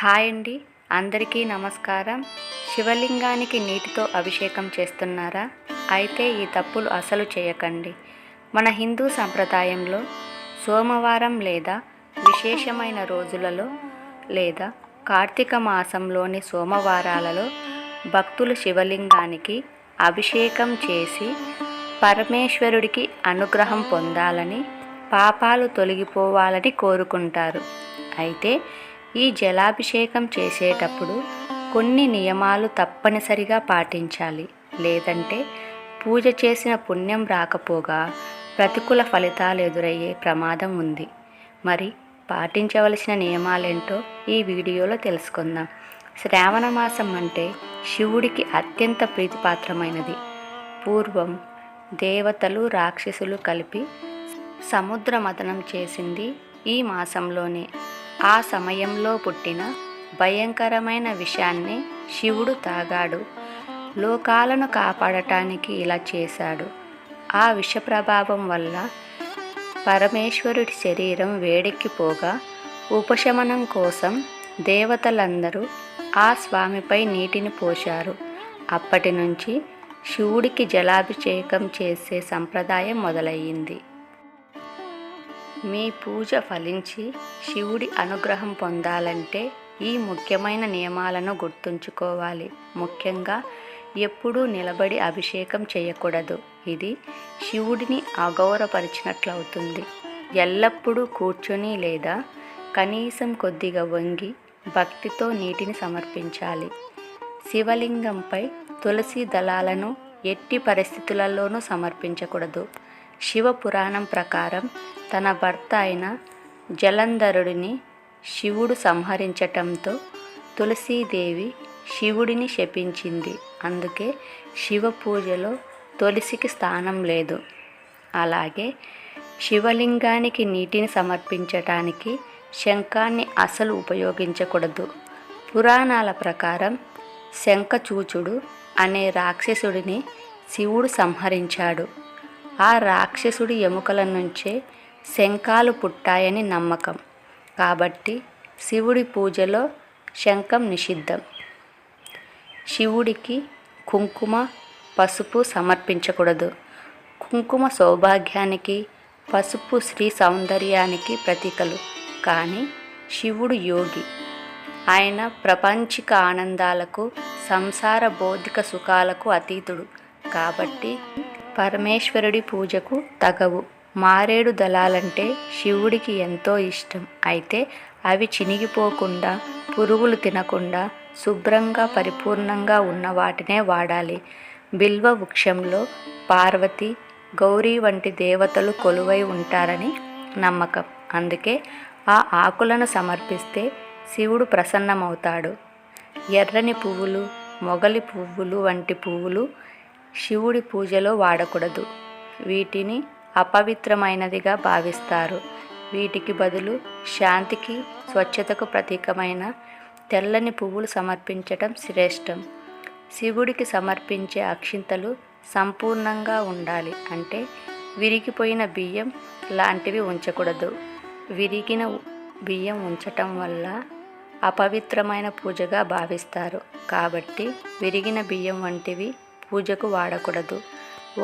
Hi అండి. అందరికీ నమస్కారం. శివలింగానికి నీటితో అభిషేకం చేస్తున్నారా? అయితే ఈ తప్పులు అసలు చేయకండి. మన హిందూ సంప్రదాయంలో సోమవారం లేదా విశేషమైన రోజులలో లేదా కార్తీక మాసంలోని సోమవారాలలో భక్తులు శివలింగానికి అభిషేకం చేసి పరమేశ్వరుడికి అనుగ్రహం పొందాలని పాపాలు తొలగిపోవాలని కోరుకుంటారు. అయితే ఈ జలాభిషేకం చేసేటప్పుడు కొన్ని నియమాలు తప్పనిసరిగా పాటించాలి. లేదంటే పూజ చేసిన పుణ్యం రాకపోగా ప్రతికూల ఫలితాలు ఎదురయ్యే ప్రమాదం ఉంది. మరి పాటించవలసిన నియమాలేంటో ఈ వీడియోలో తెలుసుకుందాం. శ్రావణ మాసం అంటే శివుడికి అత్యంత ప్రీతిపాత్రమైనది. పూర్వం దేవతలు రాక్షసులు కలిపి సముద్ర మథనం చేసింది ఈ మాసంలోనే. ఆ సమయంలో పుట్టిన భయంకరమైన విషాన్ని శివుడు తాగాడు. లోకాలను కాపాడటానికి ఇలా చేశాడు. ఆ విష ప్రభావం వల్ల పరమేశ్వరుడి శరీరం వేడెక్కిపోగా ఉపశమనం కోసం దేవతలందరూ ఆ స్వామిపై నీటిని పోశారు. అప్పటి నుంచి శివుడికి జలాభిషేకం చేసే సంప్రదాయం మొదలయ్యింది. మీ పూజ ఫలించి శివుడి అనుగ్రహం పొందాలంటే ఈ ముఖ్యమైన నియమాలను గుర్తుంచుకోవాలి. ముఖ్యంగా ఎప్పుడూ నిలబడి అభిషేకం చేయకూడదు. ఇది శివుడిని అగౌరవపరిచినట్లవుతుంది. ఎల్లప్పుడూ కూర్చొని లేదా కనీసం కొద్దిగా వంగి భక్తితో నీటిని సమర్పించాలి. శివలింగంపై తులసి దళాలను ఎట్టి పరిస్థితులలోనూ సమర్పించకూడదు. శివ పురాణం ప్రకారం తన భర్త అయిన జలంధరుడిని శివుడు సంహరించటంతో తులసీదేవి శివుడిని శపించింది. అందుకే శివ పూజలో తులసికి స్థానం లేదు. అలాగే శివలింగానికి నీటిని సమర్పించటానికి శంఖాన్ని అసలు ఉపయోగించకూడదు. పురాణాల ప్రకారం శంఖచూచుడు అనే రాక్షసుడిని శివుడు సంహరించాడు. ఆ రాక్షసుడి ఎముకల నుంచే శంఖాలు పుట్టాయని నమ్మకం. కాబట్టి శివుడి పూజలో శంఖం నిషిద్ధం. శివుడికి కుంకుమ పసుపు సమర్పించకూడదు. కుంకుమ సౌభాగ్యానికి పసుపు శ్రీ సౌందర్యానికి ప్రతీకలు. కానీ శివుడు యోగి. ఆయన ప్రపంచిక ఆనందాలకు సంసార బౌద్ధిక సుఖాలకు అతీతుడు. కాబట్టి పరమేశ్వరుడి పూజకు తగవు. మారేడు దళాలంటే శివుడికి ఎంతో ఇష్టం. అయితే అవి చినిగిపోకుండా పురుగులు తినకుండా శుభ్రంగా పరిపూర్ణంగా ఉన్న వాటినే వాడాలి. బిల్వ వృక్షంలో పార్వతి గౌరీ వంటి దేవతలు కొలువై ఉంటారని నమ్మకం. అందుకే ఆ ఆకులను సమర్పిస్తే శివుడు ప్రసన్నమవుతాడు. ఎర్రని పువ్వులు మొగలి పువ్వులు వంటి పువ్వులు శివుడి పూజలో వాడకూడదు. వీటిని అపవిత్రమైనదిగా భావిస్తారు. వీటికి బదులు శాంతికి స్వచ్ఛతకు ప్రతీకమైన తెల్లని పువ్వులు సమర్పించటం శ్రేష్టం. శివుడికి సమర్పించే అక్షింతలు సంపూర్ణంగా ఉండాలి అంటే విరిగిపోయిన బియ్యం లాంటివి ఉంచకూడదు. విరిగిన బియ్యం ఉంచటం వల్ల అపవిత్రమైన పూజగా భావిస్తారు. కాబట్టి విరిగిన బియ్యం వంటివి పూజకు వాడకూడదు.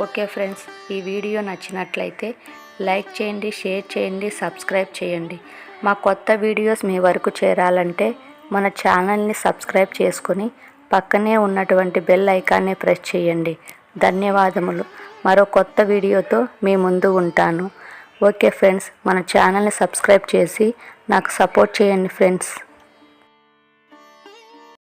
ఓకే ఫ్రెండ్స్ ఈ వీడియో నచ్చినట్లయితే లైక్ చేయండి షేర్ చేయండి సబ్స్క్రైబ్ చేయండి. మా కొత్త వీడియోస్ మీ వరకు చేరాలంటే మన ఛానల్ని సబ్స్క్రైబ్ చేసుకొని పక్కనే ఉన్నటువంటి బెల్ ఐకాన్ని ప్రెస్ చేయండి. ధన్యవాదములు. మరో కొత్త వీడియోతో మీ ముందు ఉంటాను. ఓకే ఫ్రెండ్స్ మన ఛానల్ని సబ్స్క్రైబ్ చేసి నాకు సపోర్ట్ చేయండి ఫ్రెండ్స్.